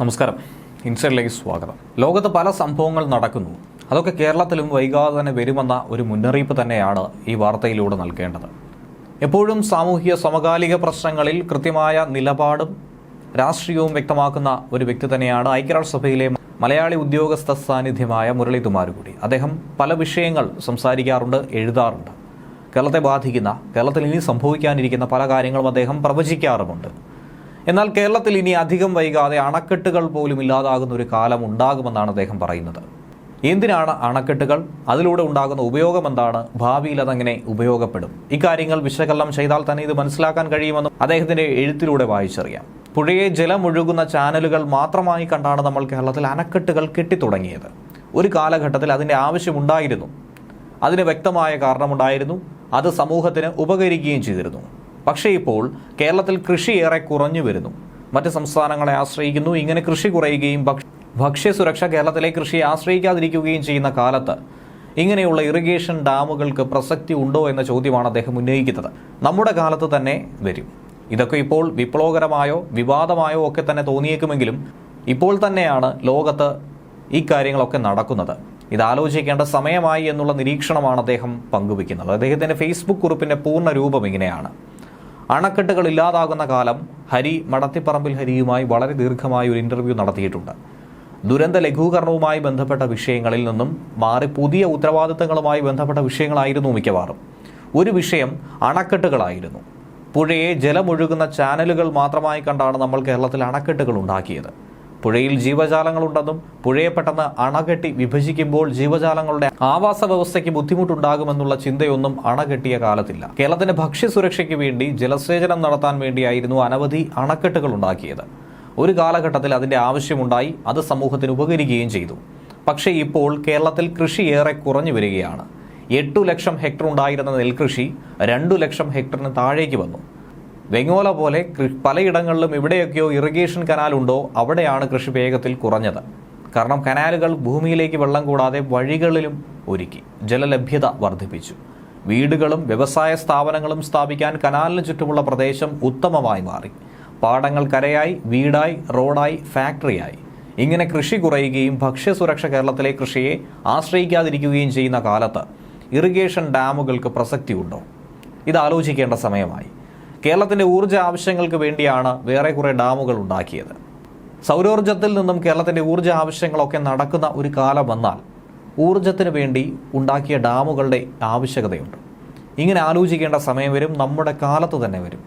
നമസ്കാരം. ഇൻസൈഡിലേക്ക് സ്വാഗതം. ലോകത്ത് പല സംഭവങ്ങൾ നടക്കുന്നു. അതൊക്കെ കേരളത്തിലും വൈകാതെ തന്നെ വരുമെന്ന ഒരു മുന്നറിയിപ്പ് തന്നെയാണ് ഈ വാർത്തയിലൂടെ നൽകേണ്ടത്. എപ്പോഴും സാമൂഹിക സമകാലിക പ്രശ്നങ്ങളിൽ കൃത്യമായ നിലപാടും രാഷ്ട്രീയവും വ്യക്തമാക്കുന്ന ഒരു വ്യക്തി തന്നെയാണ് ഐക്യരാഷ്ട്രസഭയിലെ മലയാളി ഉദ്യോഗസ്ഥ സാന്നിധ്യമായ മുരളീകുമാരുകൂടി അദ്ദേഹം പല വിഷയങ്ങൾ സംസാരിക്കാറുണ്ട് എഴുതാറുണ്ട്. കേരളത്തെ ബാധിക്കുന്ന കേരളത്തിൽ ഇനി സംഭവിക്കാനിരിക്കുന്ന പല കാര്യങ്ങളും അദ്ദേഹം പ്രവചിക്കാറുമുണ്ട്. എന്നാൽ കേരളത്തിൽ ഇനി അധികം വൈകാതെ അണക്കെട്ടുകൾ പോലും ഇല്ലാതാകുന്ന ഒരു കാലം ഉണ്ടാകുമെന്നാണ് അദ്ദേഹം പറയുന്നത്. എന്തിനാണ് അണക്കെട്ടുകൾ? അതിലൂടെ ഉണ്ടാകുന്ന ഉപയോഗം എന്താണ്? ഭാവിയിൽ അതെങ്ങനെ ഉപയോഗപ്പെടും. ഇക്കാര്യങ്ങൾ വിശകലനം ചെയ്താൽ തന്നെ ഇത് മനസ്സിലാക്കാൻ കഴിയുമെന്നും അദ്ദേഹത്തിന്റെ എഴുത്തിലൂടെ വായിച്ചറിയാം. പുഴയെ ജലമൊഴുകുന്ന ചാനലുകൾ മാത്രമായി കണ്ടാണ് നമ്മൾ കേരളത്തിൽ അണക്കെട്ടുകൾ കെട്ടിത്തുടങ്ങിയത്. ഒരു കാലഘട്ടത്തിൽ അതിന്റെ ആവശ്യമുണ്ടായിരുന്നു അതിന് വ്യക്തമായ കാരണമുണ്ടായിരുന്നു. അത് സമൂഹത്തിന് ഉപകരിക്കുകയും ചെയ്തിരുന്നു. പക്ഷേ ഇപ്പോൾ കേരളത്തിൽ കൃഷി ഏറെ കുറഞ്ഞു വരുന്നു. മറ്റ് സംസ്ഥാനങ്ങളെ ആശ്രയിക്കുന്നു. ഇങ്ങനെ കൃഷി കുറയുകയും ഭക്ഷ- ഭക്ഷ്യസുരക്ഷ കേരളത്തിലെ കൃഷിയെ ആശ്രയിക്കാതിരിക്കുകയും ചെയ്യുന്ന കാലത്ത് ഇങ്ങനെയുള്ള ഇറിഗേഷൻ ഡാമുകൾക്ക് പ്രസക്തി ഉണ്ടോ എന്ന ചോദ്യമാണ് അദ്ദേഹം ഉന്നയിക്കുന്നത്. നമ്മുടെ കാലത്ത് തന്നെ വരും. ഇതൊക്കെ ഇപ്പോൾ വിപ്ലവകരമായോ വിവാദമായോ ഒക്കെ തന്നെ തോന്നിയേക്കുമെങ്കിലും ഇപ്പോൾ തന്നെയാണ് ലോകത്ത് ഈ കാര്യങ്ങളൊക്കെ നടക്കുന്നത്. ഇത് ആലോചിക്കേണ്ട സമയമായി എന്നുള്ള നിരീക്ഷണമാണ് അദ്ദേഹം പങ്കുവയ്ക്കുന്നത്. അദ്ദേഹത്തിന്റെ ഫേസ്ബുക്ക് കുറിപ്പിന്റെ പൂർണ രൂപം ഇങ്ങനെയാണ്. അണക്കെട്ടുകൾ ഇല്ലാതാകുന്ന കാലം ഹരി മടത്തിപ്പറമ്പിൽ ഹരിയുമായി വളരെ ദീർഘമായ ഒരു ഇന്റർവ്യൂ നടത്തിയിട്ടുണ്ട്. ദുരന്ത ലഘൂകരണവുമായി ബന്ധപ്പെട്ട വിഷയങ്ങളിൽ നിന്നും മാറി പുതിയ ഉത്തരവാദിത്തങ്ങളുമായി ബന്ധപ്പെട്ട വിഷയങ്ങളായിരുന്നു മിക്കവാറും. ഒരു വിഷയം അണക്കെട്ടുകളായിരുന്നു. പുഴയെ ജലമൊഴുകുന്ന ചാനലുകൾ മാത്രമായി കണ്ടാണ് നമ്മൾ കേരളത്തിൽ അണക്കെട്ടുകൾ ഉണ്ടാക്കിയത്. പുഴയിൽ ജീവജാലങ്ങളുണ്ടെന്നും പുഴയെ പെട്ടെന്ന് അണകെട്ടി വിഭജിക്കുമ്പോൾ ജീവജാലങ്ങളുടെ ആവാസ വ്യവസ്ഥയ്ക്ക് ബുദ്ധിമുട്ടുണ്ടാകുമെന്നുള്ള ചിന്തയൊന്നും അണകെട്ടിയ കാലത്തില്ല. കേരളത്തിന്റെ ഭക്ഷ്യസുരക്ഷയ്ക്ക് വേണ്ടി ജലസേചനം നടത്താൻ വേണ്ടിയായിരുന്നു അനവധി അണക്കെട്ടുകൾ ഉണ്ടാക്കിയത്. ഒരു കാലഘട്ടത്തിൽ അതിന്റെ ആവശ്യമുണ്ടായി അത് സമൂഹത്തിന് ഉപകരിക്കുകയും ചെയ്തു. പക്ഷേ ഇപ്പോൾ കേരളത്തിൽ കൃഷി ഏറെ കുറഞ്ഞു വരികയാണ്. എട്ടു ലക്ഷം ഹെക്ടർ ഉണ്ടായിരുന്ന നെൽകൃഷി രണ്ടു ലക്ഷം ഹെക്ടറിന് താഴേക്ക് വന്നു. വെങ്ങോല പോലെ പലയിടങ്ങളിലും എവിടെയൊക്കെയോ ഇറിഗേഷൻ കനാൽ ഉണ്ടോ? അവിടെയാണ് കൃഷി വേഗത്തിൽ കുറഞ്ഞത്. കാരണം കനാലുകൾ ഭൂമിയിലേക്ക് വെള്ളം കൂടാതെ വഴികളിലും ഒരുക്കി. ജലലഭ്യത വർദ്ധിപ്പിച്ചു. വീടുകളും വ്യവസായ സ്ഥാപനങ്ങളും സ്ഥാപിക്കാൻ കനാലിന് ചുറ്റുമുള്ള പ്രദേശം ഉത്തമമായി മാറി. പാടങ്ങൾ കരയായി വീടായി റോഡായി ഫാക്ടറിയായി. ഇങ്ങനെ കൃഷി കുറയുകയും ഭക്ഷ്യസുരക്ഷ കേരളത്തിലെ കൃഷിയെ ആശ്രയിക്കാതിരിക്കുകയും ചെയ്യുന്ന കാലത്ത് ഇറിഗേഷൻ ഡാമുകൾക്ക് പ്രസക്തിയുണ്ടോ? ഇത് ആലോചിക്കേണ്ട സമയമായി. കേരളത്തിന്റെ ഊർജ ആവശ്യങ്ങൾക്ക് വേണ്ടിയാണ് വേറെ കുറേ ഡാമുകൾ ഉണ്ടാക്കിയത്. സൗരോർജത്തിൽ നിന്നും കേരളത്തിന്റെ ഊർജ ആവശ്യങ്ങളൊക്കെ നടക്കുന്ന ഒരു കാലം വന്നാൽ ഊർജത്തിന് വേണ്ടി ഉണ്ടാക്കിയ ഡാമുകളുടെ ആവശ്യകതയുണ്ട്. ഇങ്ങനെ ആലോചിക്കേണ്ട സമയം വരും നമ്മുടെ കാലത്ത് തന്നെ വരും.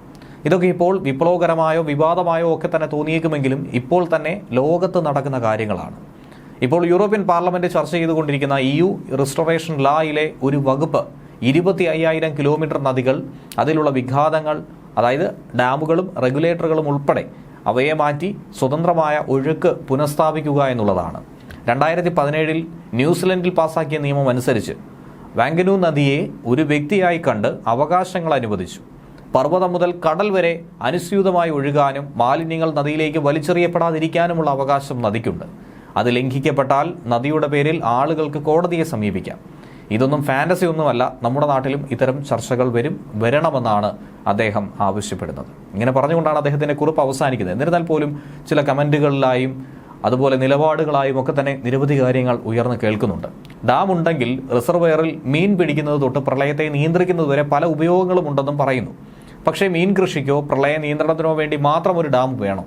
ഇതൊക്കെ ഇപ്പോൾ വിപ്ലവകരമായോ വിവാദമായോ ഒക്കെ തന്നെ തോന്നിയേക്കുമെങ്കിലും ഇപ്പോൾ തന്നെ ലോകത്ത് നടക്കുന്ന കാര്യങ്ങളാണ്. ഇപ്പോൾ യൂറോപ്യൻ പാർലമെന്റ് ചർച്ച ചെയ്തുകൊണ്ടിരിക്കുന്ന ഇ യു റിസ്റ്റോറേഷൻ ലായിലെ ഒരു വകുപ്പ് ഇരുപത്തി അയ്യായിരം കിലോമീറ്റർ നദികൾ അതിലുള്ള വിഘാതങ്ങൾ അതായത് ഡാമുകളും റെഗുലേറ്ററുകളും ഉൾപ്പെടെ അവയെ മാറ്റി സ്വതന്ത്രമായ ഒഴുക്ക് പുനഃസ്ഥാപിക്കുക എന്നുള്ളതാണ്. രണ്ടായിരത്തി പതിനേഴിൽ ന്യൂസിലൻഡിൽ പാസാക്കിയ നിയമം അനുസരിച്ച് വാങ്കനു നദിയെ ഒരു വ്യക്തിയായി കണ്ട് അവകാശങ്ങൾ അനുവദിച്ചു. പർവതം മുതൽ കടൽ വരെ അനുസ്യൂതമായി ഒഴുകാനും മാലിന്യങ്ങൾ നദിയിലേക്ക് വലിച്ചെറിയപ്പെടാതിരിക്കാനുമുള്ള അവകാശം നദിക്കുണ്ട്. അത് ലംഘിക്കപ്പെട്ടാൽ നദിയുടെ പേരിൽ ആളുകൾക്ക് കോടതിയെ സമീപിക്കാം. ഇതൊന്നും ഫാന്റസി ഒന്നുമല്ല. നമ്മുടെ നാട്ടിലും ഇത്തരം ചർച്ചകൾ വരും വരണമെന്നാണ് അദ്ദേഹം ആവശ്യപ്പെടുന്നത്. ഇങ്ങനെ പറഞ്ഞുകൊണ്ടാണ് അദ്ദേഹത്തിന്റെ കുറിപ്പ് അവസാനിക്കുന്നത്. എന്നിരുന്നാൽ പോലും ചില കമന്റുകളിലായും അതുപോലെ നിലപാടുകളായും ഒക്കെ തന്നെ നിരവധി കാര്യങ്ങൾ ഉയർന്നു കേൾക്കുന്നുണ്ട്. ഡാം ഉണ്ടെങ്കിൽ റിസർവെയറിൽ മീൻ പിടിക്കുന്നത് തൊട്ട് പ്രളയത്തെ നിയന്ത്രിക്കുന്നത് വരെ പല ഉപയോഗങ്ങളും ഉണ്ടെന്നും പറയുന്നു. പക്ഷേ മീൻ കൃഷിക്കോ പ്രളയ നിയന്ത്രണത്തിനോ വേണ്ടി മാത്രം ഒരു ഡാം വേണം?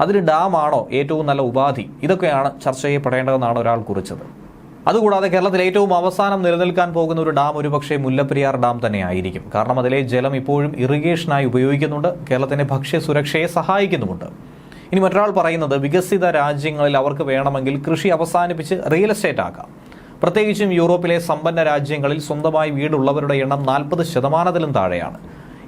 അതിന് ഡാമാണോ ഏറ്റവും നല്ല ഉപാധി? ഇതൊക്കെയാണ് ചർച്ച ചെയ്യപ്പെടേണ്ടതെന്നാണ് ഒരാൾ കുറിച്ചത്. അതുകൂടാതെ കേരളത്തിൽ ഏറ്റവും അവസാനം നിലനിൽക്കാൻ പോകുന്ന ഒരു ഡാം ഒരുപക്ഷെ മുല്ലപ്പെരിയാർ ഡാം തന്നെയായിരിക്കും. കാരണം അതിലെ ജലം ഇപ്പോഴും ഇറിഗേഷനായി ഉപയോഗിക്കുന്നുണ്ട്. കേരളത്തിന്റെ ഭക്ഷ്യ സുരക്ഷയെ സഹായിക്കുന്നുമുണ്ട്. ഇനി മറ്റൊരാൾ പറയുന്നത് വികസിത രാജ്യങ്ങളിൽ അവർക്ക് വേണമെങ്കിൽ കൃഷി അവസാനിപ്പിച്ച് റിയൽ എസ്റ്റേറ്റ് ആക്കാം. പ്രത്യേകിച്ചും യൂറോപ്പിലെ സമ്പന്ന രാജ്യങ്ങളിൽ സ്വന്തമായി വീടുള്ളവരുടെ എണ്ണം നാൽപ്പത് ശതമാനത്തിലും താഴെയാണ്.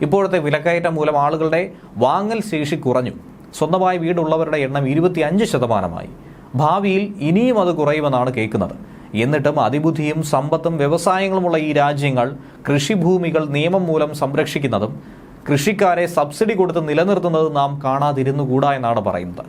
ഇപ്പോഴത്തെ വിലക്കയറ്റം മൂലം ആളുകളുടെ വാങ്ങൽ ശേഷി കുറഞ്ഞു. സ്വന്തമായി വീടുള്ളവരുടെ എണ്ണം ഇരുപത്തിയഞ്ച് ശതമാനമായി. ഭാവിയിൽ ഇനിയും അത് കുറയുമെന്നാണ് കേൾക്കുന്നത്. എന്നിട്ടും അതിബുദ്ധിയും സമ്പത്തും വ്യവസായങ്ങളുമുള്ള ഈ രാജ്യങ്ങൾ കൃഷിഭൂമികൾ നിയമം മൂലം സംരക്ഷിക്കുന്നതും കൃഷിക്കാരെ സബ്സിഡി കൊടുത്ത് നിലനിർത്തുന്നത് നാം കാണാതിരുന്നുകൂടാ എന്നാണ് പറയുന്നത്.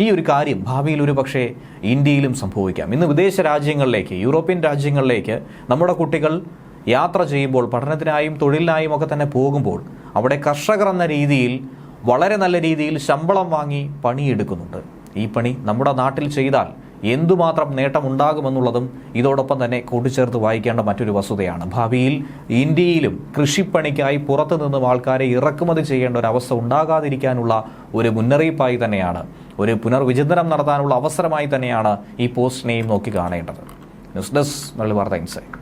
ഈ ഒരു കാര്യം ഭാവിയിൽ ഒരു പക്ഷേ ഇന്ത്യയിലും സംഭവിക്കാം. ഇന്ന് വിദേശ രാജ്യങ്ങളിലേക്ക് യൂറോപ്യൻ രാജ്യങ്ങളിലേക്ക് നമ്മുടെ കുട്ടികൾ യാത്ര ചെയ്യുമ്പോൾ പഠനത്തിനായും തൊഴിലിനായും ഒക്കെ തന്നെ പോകുമ്പോൾ അവിടെ കർഷകർ എന്ന രീതിയിൽ വളരെ നല്ല രീതിയിൽ ശമ്പളം വാങ്ങി പണിയെടുക്കുന്നുണ്ട്. ഈ പണി നമ്മുടെ നാട്ടിൽ ചെയ്താൽ എന്തുമാത്രം നേട്ടമുണ്ടാകുമെന്നുള്ളതും ഇതോടൊപ്പം തന്നെ കൂട്ടിച്ചേർത്ത് വായിക്കേണ്ട മറ്റൊരു വസ്തുതയാണ്. ഭാവിയിൽ ഇന്ത്യയിലും കൃഷിപ്പണിക്കായി പുറത്തു നിന്നും ആൾക്കാരെ ഇറക്കുമതി ചെയ്യേണ്ട ഒരു അവസ്ഥ ഉണ്ടാകാതിരിക്കാനുള്ള ഒരു മുന്നറിയിപ്പായി തന്നെയാണ്. ഒരു പുനർവിചിന്തനം നടത്താനുള്ള അവസരമായി തന്നെയാണ് ഈ പോസ്റ്റിനെയും നോക്കി കാണേണ്ടത്. ന്യൂസ് ഡെസ്ക് നല്ല വാർത്ത ഇൻസൈറ്റ്.